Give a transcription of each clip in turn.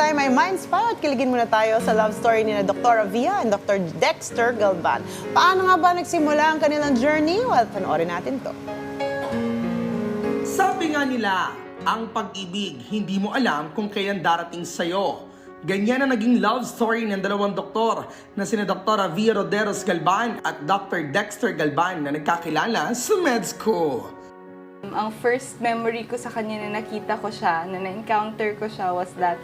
time ay ma-inspire at kiligin muna tayo sa love story ni na Dr. Via and Dr. Dexter Galvan. Paano nga ba nagsimula ang kanilang journey? Well, panoorin natin to. Sabi nga nila, ang pag-ibig, hindi mo alam kung kailan darating sa'yo. Ganyan ang naging love story ng dalawang doktor na sina Dr. Via Roderos Galban at Dr. Dexter Galban na nagkakilala sa med school. Ang first memory ko sa kanya na nakita ko siya, na na-encounter ko siya was that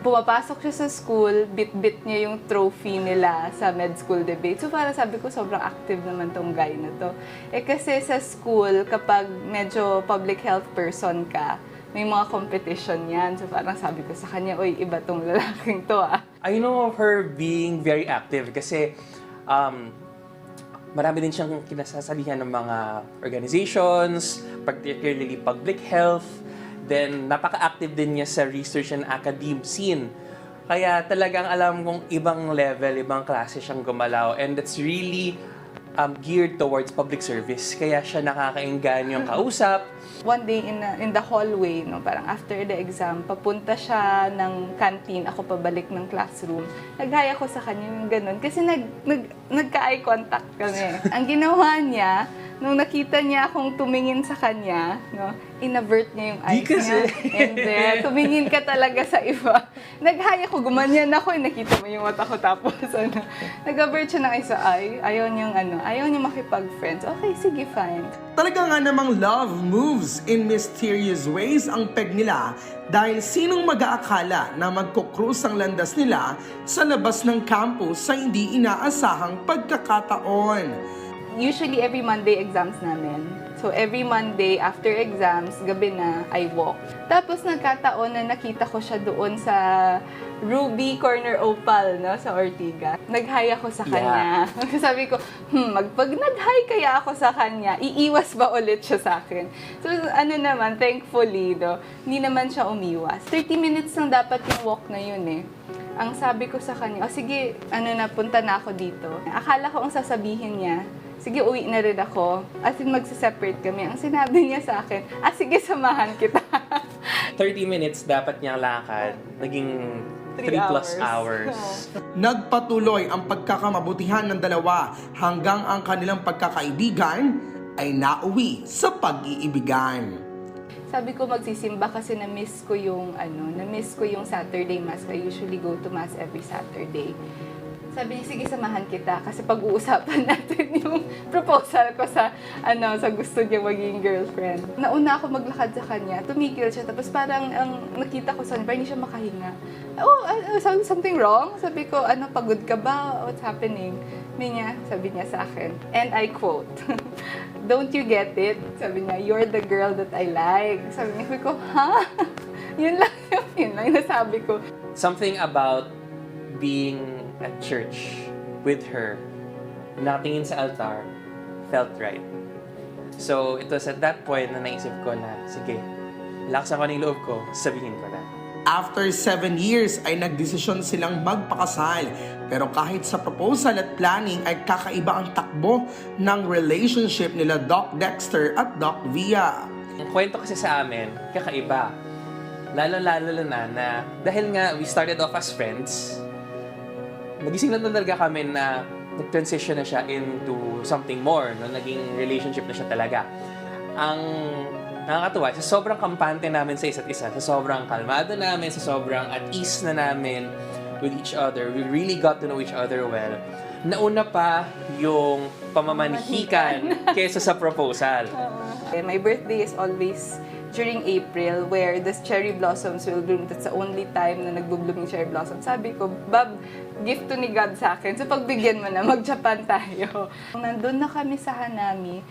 pumapasok siya sa school, bit-bit niya yung trophy nila sa med school debate. So parang sabi ko, sobrang active naman tong guy na to. Eh kasi sa school, kapag medyo public health person ka, may mga competition yan. So parang sabi ko sa kanya, uy, iba tong lalaking to ah. I know of her being very active kasi um, marami din siyang kinasasabihan ng mga organizations, particularly public health. Then, napaka-active din niya sa research and academe scene. Kaya talagang alam kong ibang level, ibang klase siyang gumalaw. And it's really um, geared towards public service. Kaya siya nakakaingan yung kausap. One day in, in the hallway, no, parang after the exam, papunta siya ng canteen, ako pabalik ng classroom. Naghaya ko sa kanya yung ganun. Kasi nag, nag, nagka-eye contact kami. Ang ginawa niya, nung nakita niya akong tumingin sa kanya, no, inavert niya yung eyes kasi. niya. And then, tumingin ka talaga sa iba. Naghaya ko, gumanyan ako, eh, nakita mo yung mata ko. Tapos, ano, nag-avert siya ng eyes sa eye. Ayaw niyang, ano, ayaw niya makipag-friends. Okay, sige, fine. Talaga nga namang love moves in mysterious ways ang peg nila dahil sinong mag-aakala na magkukrus ang landas nila sa labas ng campus sa hindi inaasahang pagkakataon. Usually every Monday exams namin. So every Monday after exams, gabi na, I walk. Tapos nagkataon na nakita ko siya doon sa Ruby Corner Opal, no, sa Ortiga. Nag-hi ako sa kanya. Sabi ko, hmm, mag, pag nag-hi kaya ako sa kanya, iiwas ba ulit siya sa akin? So ano naman, thankfully, no, hindi naman siya umiwas. 30 minutes lang dapat yung walk na yun eh. Ang sabi ko sa kanya, oh sige, ano na, punta na ako dito. Akala ko ang sasabihin niya, sige, uwi na rin ako. As in, magsiseparate kami. Ang sinabi niya sa akin, ah, sige, samahan kita. 30 minutes dapat niyang lakad. Naging 3 Three plus hours. hours. Nagpatuloy ang pagkakamabutihan ng dalawa hanggang ang kanilang pagkakaibigan ay nauwi sa pag-iibigan. Sabi ko magsisimba kasi na-miss ko yung ano, na-miss ko yung Saturday Mass. I usually go to Mass every Saturday. Sabi niya, sige, samahan kita. Kasi pag-uusapan natin yung proposal ko sa, ano, sa gusto niya maging girlfriend. Nauna ako maglakad sa kanya, tumigil siya. Tapos parang ang nakita ko sa kanya, parang hindi siya makahinga. Oh, uh, something wrong? Sabi ko, ano, pagod ka ba? What's happening? Sabi niya, sabi niya sa akin, and I quote, Don't you get it? Sabi niya, you're the girl that I like. Sabi niya, sabi ko, ha? yun lang yun lang yung nasabi ko. something about being at church with her, nakatingin sa altar, felt right. So, it was at that point na naisip ko na, sige, laksan ko ng loob ko, sabihin ko na. After seven years ay nagdesisyon silang magpakasal. Pero kahit sa proposal at planning ay kakaiba ang takbo ng relationship nila Doc Dexter at Doc Via. Ang kwento kasi sa amin, kakaiba. Lalo-lalo na na dahil nga we started off as friends, nagising na talaga kami na nag-transition na siya into something more, no? naging relationship na siya talaga. Ang nakakatuwa, sa sobrang kampante namin sa isa't isa, sa sobrang kalmado namin, sa sobrang at ease na namin with each other, we really got to know each other well. Nauna pa yung pamamanhikan kaysa sa proposal. And my birthday is always during April where the cherry blossoms will bloom. That's the only time na nagbo-bloom yung cherry blossom. Sabi ko, Bob, gift to ni God sa akin. So pagbigyan mo na, mag-Japan tayo. Nandun na kami sa Hanami.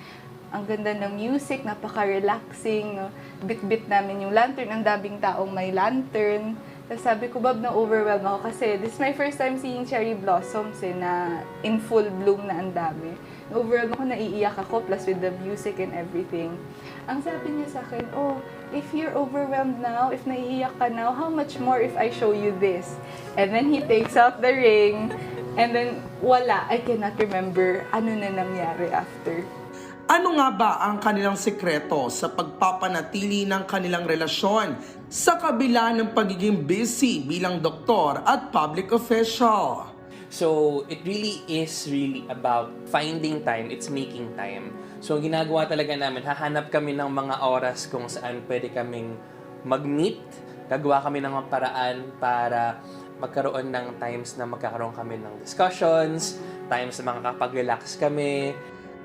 Ang ganda ng music, napaka-relaxing. No? Bit-bit namin yung lantern. Ang daming taong may lantern. Tapos sabi ko, Bob, na-overwhelm ako kasi this is my first time seeing cherry blossoms eh, na in full bloom na ang dami. Na-overwhelm ako, naiiyak ako, plus with the music and everything. Ang sabi niya sa akin, oh, if you're overwhelmed now, if naiiyak ka now, how much more if I show you this? And then he takes out the ring, and then wala, I cannot remember ano na nangyari after. Ano nga ba ang kanilang sekreto sa pagpapanatili ng kanilang relasyon sa kabila ng pagiging busy bilang doktor at public official. So, it really is really about finding time, it's making time. So, ginagawa talaga namin, hahanap kami ng mga oras kung saan pwede kaming mag-meet, gagawa kami ng paraan para magkaroon ng times na magkakaroon kami ng discussions, times na makakapag-relax kami,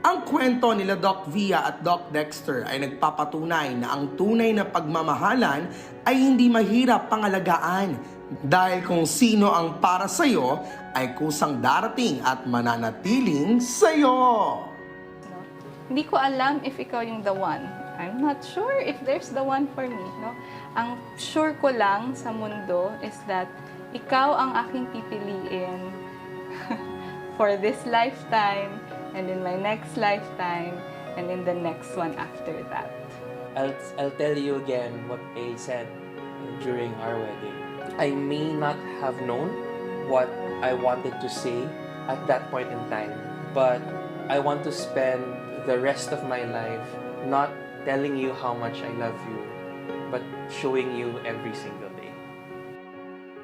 Ang kwento nila Doc Via at Doc Dexter ay nagpapatunay na ang tunay na pagmamahalan ay hindi mahirap pangalagaan dahil kung sino ang para sa'yo ay kusang darating at mananatiling sa'yo. Hindi ko alam if ikaw yung the one. I'm not sure if there's the one for me, no? Ang sure ko lang sa mundo is that ikaw ang aking pipiliin for this lifetime and in my next lifetime and in the next one after that. I'll, I'll tell you again what I said during our wedding. I may not have known what I wanted to say at that point in time, but I want to spend the rest of my life not telling you how much I love you, but showing you every single